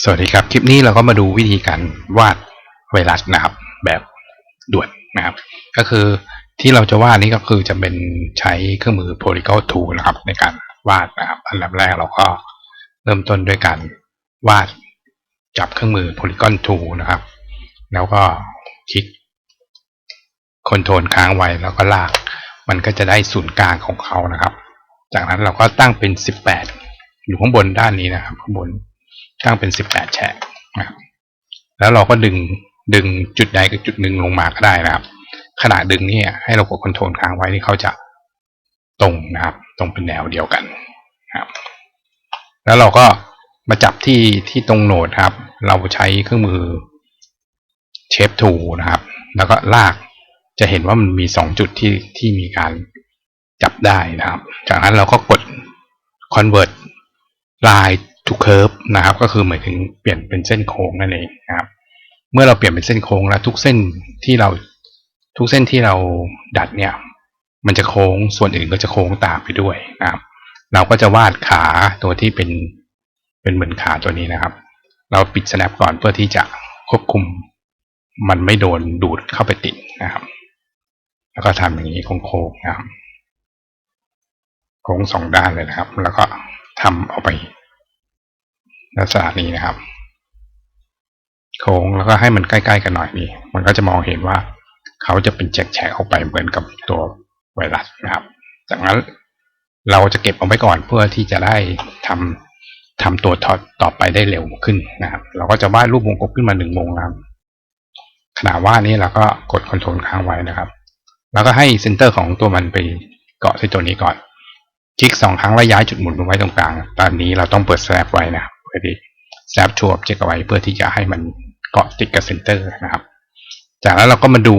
สวัสดีครับ คลิปนี้เราก็มาดูวิธีการวาดไวรัสนะครับ แบบด่วนนะครับ ก็คือที่เราจะวาดนี้ก็คือจะเป็นใช้เครื่องมือ Polygon Tool นะครับ ในการวาดนะครับ อันดับแรกเราก็เริ่มต้นด้วยการวาดจับเครื่องมือ Polygon Tool นะครับ แล้วก็คลิกคอนโทรลค้างไว้แล้วก็ลาก มันก็จะได้ศูนย์กลางของเขานะครับ จากนั้นเราก็ตั้งเป็น 18 อยู่ข้างบนด้านนี้นะครับข้างบน ตั้งเป็น 18 แฉกนะครับแล้วเราก็ดึงดึงจุดใดกับจุดหนึ่งลงมาก็ได้นะครับ ขณะดึงเนี่ยให้เรากดคอนโทรลค้างไว้ที่เขาจะตรงนะครับ ตรงเป็นแนวเดียวกันครับ แล้วเราก็มาจับที่ที่ตรงโหนดครับ เราใช้เครื่องมือเชฟทูนะครับ แล้วก็ลากจะเห็นว่ามันมีสองจุดที่ที่มีการจับได้นะครับ จากนั้นเราก็กด convert line to curve นะครับ ก็คือหมายถึงเปลี่ยนเป็นเส้นโค้งนั่นเองนะครับ เมื่อเราเปลี่ยนเป็นเส้นโค้งแล้ว ทุกเส้นที่เราทุกเส้นที่เราดัดเนี่ย มันจะโค้งส่วนอื่นก็จะโค้งตามไปด้วยนะครับ เราก็จะวาดขาตัวที่เป็นเป็นเหมือนขาตัวนี้นะครับ เราปิด snap ก่อนเพื่อที่จะควบคุม มันไม่โดนดูดเข้าไปติดนะครับ แล้วก็ทำอย่างนี้โค้งๆนะครับโค้งสองด้านเลยนะครับ แล้วก็ทำออกไป ลักษณะนี้นะครับ โค้งแล้วก็ให้มันใกล้ๆกันหน่อยนี่มันก็จะมองเห็นว่าเขาจะเป็นแฉกๆออกไปเหมือนกับตัวไวรัสนะครับ จากนั้นเราจะเก็บเอาไว้ก่อนเพื่อที่จะได้ทำทำตัวทอดต่อไปได้เร็วขึ้นนะครับ เราก็จะวาดรูปวงกลมขึ้นมาหนึ่งวงนะครับขณะวาดนี้เราก็กดคอนโทรลค้างไว้นะครับ แล้วก็ให้เซนเตอร์ของตัวมันไปเกาะที่ตัวนี้ก่อน คลิกสองครั้งแล้วย้ายจุดหมุนไว้ตรงกลาง ตอนนี้เราต้องเปิด snap ไว้นะ พื่อที่ snap to object เอาไว้เพื่อที่จะให้มันเกาะติดกับเซนเตอร์นะครับ จากนั้นเราก็มาดู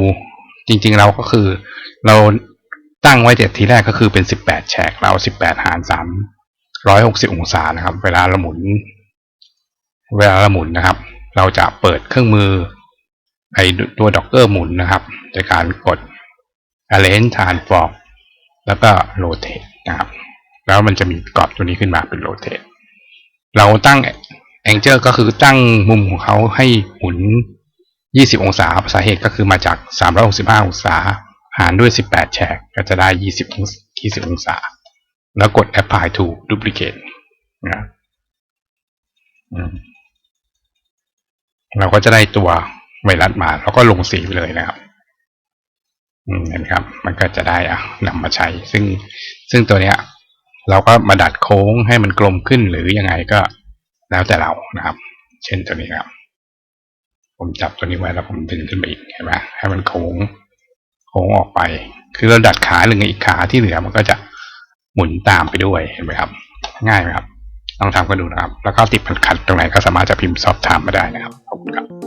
จริงๆเราก็คือ เราตั้งไว้แต่ทีแรกก็คือเป็น 18แฉกเรา 18 หาร3 160 องศานะครับ เวลาเราหมุน เวลาเราหมุนนะครับ เราจะเปิดเครื่องมือไอตัวด็อกเกอร์หมุนนะครับโดยการกด arrange transform แล้วก็ rotate นะครับ แล้วมันจะมีกรอบตัวนี้ขึ้นมาเป็น rotate เราตั้ง angle ก็คือตั้งมุมของเขาให้หมุน 20 องศาสาเหตุก็คือมาจาก 365 องศา หารด้วย 18 แฉกก็จะได้ 20 20 องศา แล้วกด apply to duplicate นะเราก็จะได้ตัวไวรัสมา แล้วก็ลงสีไปเลยนะครับอืมเห็นครับ มันก็จะได้อะนำมาใช้ ซึ่งซึ่งตัวเนี้ย เราก็มาดัดโค้งให้มันกลมขึ้นหรือยังไงก็แล้วแต่เรานะครับ เช่นตัวนี้ครับ ผมจับตัวนี้ไว้แล้วผมดึงขึ้นไปอีกเห็นไหมให้มันโค้งโค้งออกไป คือเราดัดขาหนึ่งอีกขาที่เหลือมันก็จะหมุนตามไปด้วยเห็นไหมครับ ง่ายไหมครับลองทำกันดูนะครับ แล้วก็ติดพันขัดตรงไหนก็สามารถจะพิมพ์สอบถามมาได้นะครับขอบคุณครับ